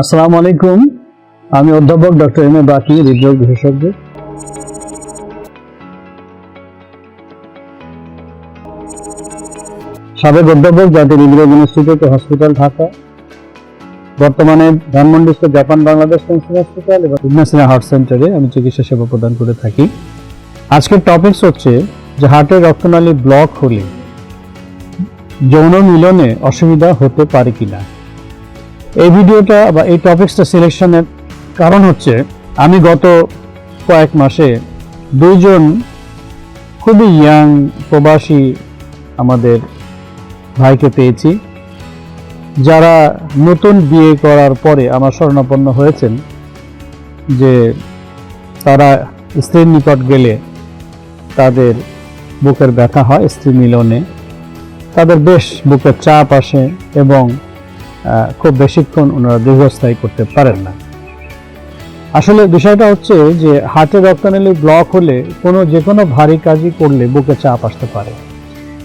আসসালামু আলাইকুম। আমি অধ্যাপক ডক্টর এম এ বাকি, হৃদরোগ বিশেষজ্ঞ। সাবেক অধ্যাপক জাতীয় হৃদরোগ ইনস্টিটিউট হসপিটাল, ঢাকা। বর্তমানে ধানমন্ডিস্থ জাপান বাংলাদেশ ক্যান্সার হসপিটাল এবং ইগনাসিনা হার্ট সেন্টারে আমি চিকিৎসা সেবা প্রদান করে থাকি। আজকের টপিকস হচ্ছে যে হার্টের রক্তনালী ব্লক হলে যৌন মিলনে অসুবিধা হতে পারে কিনা। এই ভিডিওটা বা এই টপিকসটা সিলেকশনের কারণ হচ্ছে, আমি গত কয়েক মাসে দুইজন খুবই ইয়াং প্রবাসী আমাদের ভাইকে পেয়েছি, যারা নতুন বিয়ে করার পরে আমার স্বর্ণাপন্ন হয়েছেন, যে তারা স্ত্রীর নিকট গেলে তাদের বুকের ব্যথা হয় স্ত্রী মিলনে, তাদের বেশ বুকের চাপ আসে এবং খুব বেশিক্ষণ ওনারা দীর্ঘস্থায়ী করতে পারেন না। আসলে বিষয়টা হচ্ছে যে হার্টের রক্তনালী ব্লক হলে কোনো যে কোনো ভারী কাজই করলে বুকে চাপ আসতে পারে।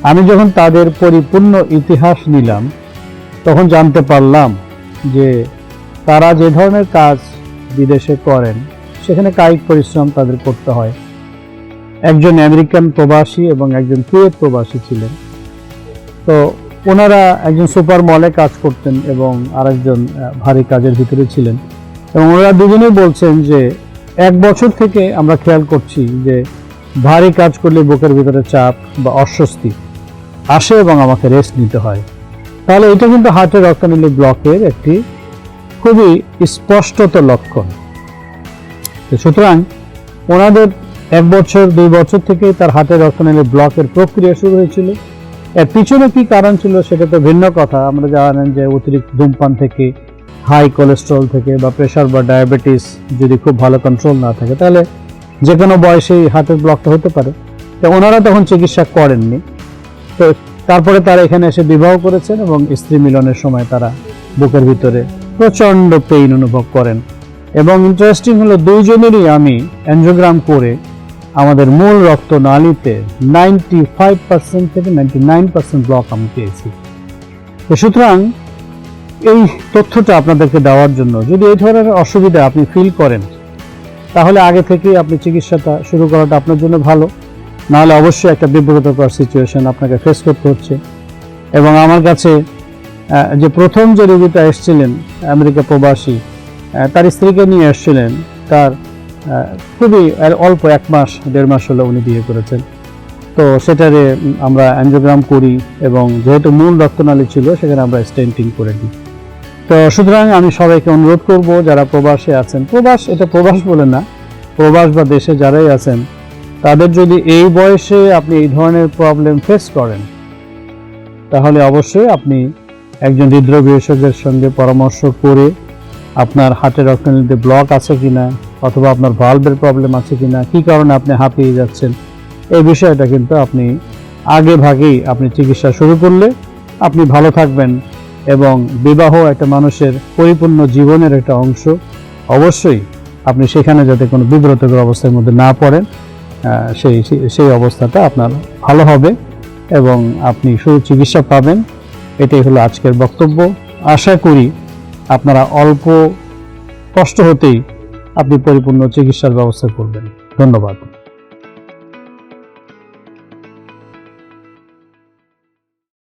আমি যখন তাদের পরিপূর্ণ ইতিহাস নিলাম, তখন জানতে পারলাম যে তারা যে ধরনের কাজ বিদেশে করেন, সেখানে কায়িক পরিশ্রম তাদের করতে হয়। একজন আমেরিকান প্রবাসী এবং একজন কুয়েত প্রবাসী ছিলেন। তো ওনারা একজন সুপার মলে কাজ করতেন এবং আরেকজন ভারী কাজের ভিতরে ছিলেন। এবং ওনারা দুজনেই বলছেন যে, এক বছর থেকে আমরা খেয়াল করছি যে, ভারী কাজ করলে বুকের ভিতরে চাপ বা অস্বস্তি আসে এবং আমাকে রেস্ট নিতে হয়। তাহলে এটা কিন্তু হার্টের রক্তনালী ব্লকের একটি খুবই স্পষ্টত লক্ষণ। সুতরাং ওনাদের এক বছর, দুই বছর থেকে তার হার্টের রক্তনালী ব্লকের প্রক্রিয়া শুরু হয়েছিল। এর পিছনে কি কারণ ছিল সেটা তো ভিন্ন কথা। আমরা জানেন যে অতিরিক্ত ধূমপান থেকে হাই কোলেস্ট্রল থেকে বা প্রেশার বা ডায়াবেটিস যদি খুব ভালো কন্ট্রোল না থাকে, তাহলে যে কোনো বয়সেই হার্টের ব্লকটা হতে পারে। তো ওনারা তখন চিকিৎসা করেননি। তো তারপরে তারা এখানে এসে বিবাহ করেছেন এবং স্ত্রী মিলনের সময় তারা বুকের ভিতরে প্রচণ্ড পেইন অনুভব করেন। এবং ইন্টারেস্টিং হলো, দুইজনেরই আমি অ্যানজিওগ্রাম করে আমাদের মূল রক্ত নালীতে নাইনটি ফাইভ পার্সেন্ট থেকে নাইনটি নাইন পার্সেন্ট ব্লক আমি পেয়েছি। তো সুতরাং এই তথ্যটা আপনাদেরকে দেওয়ার জন্য যদি এই ধরনের অসুবিধা আপনি ফিল করেন, তাহলে আগে থেকেই আপনি চিকিৎসাটা শুরু করাটা আপনার জন্য ভালো। নাহলে অবশ্যই একটা বিব্রতকর সিচুয়েশন আপনাকে ফেস করতে হচ্ছে। এবং আমার কাছে যে প্রথম যে রোগীটা এসেছিলেন, আমেরিকা প্রবাসী তার স্ত্রীকে নিয়ে এসেছিলেন, তার খুবই অল্প এক মাস, দেড় মাস হলো উনি বিয়ে করেছেন। তো সেটারে আমরা অ্যানজিওগ্রাম করি এবং যেহেতু মূল রক্তনালী ছিল, সেখানে আমরা স্টেন্টিং করে দিই। তো সুতরাং আমি সবাইকে অনুরোধ করব, যারা প্রবাসে আছেন, প্রবাস এটা প্রবাস বলে না, প্রবাস বা দেশে যারাই আছেন, তাদের যদি এই বয়সে আপনি এই ধরনের প্রবলেম ফেস করেন, তাহলে অবশ্যই আপনি একজন হৃদরোগ বিশেষজ্ঞের সঙ্গে পরামর্শ করে আপনার হার্টের রক্তনীতিতে ব্লক আছে কিনা অথবা আপনার ভালভের প্রবলেম আছে কি না কি কারণে আপনি হাঁপিয়ে যাচ্ছেন, এই বিষয়টা কিন্তু আপনি আগে ভাগেই আপনি চিকিৎসা শুরু করলে আপনি ভালো থাকবেন এবং বিবাহ একটা মানুষের পরিপূর্ণ জীবনের একটা অংশ। অবশ্যই আপনি সেখানে যাতে কোনো বিব্রতকর অবস্থার মধ্যে না পড়েন সেই, সেই- সেই অবস্থাটা আপনার ভালো হবে এবং আপনি সুচিকিৎসা পাবেন। এটাই হলো আজকের বক্তব্য। আশা করি আপনারা অল্প কষ্ট হতেই আপনি পরিপূর্ণ চিকিৎসার ব্যবস্থা করবেন। ধন্যবাদ।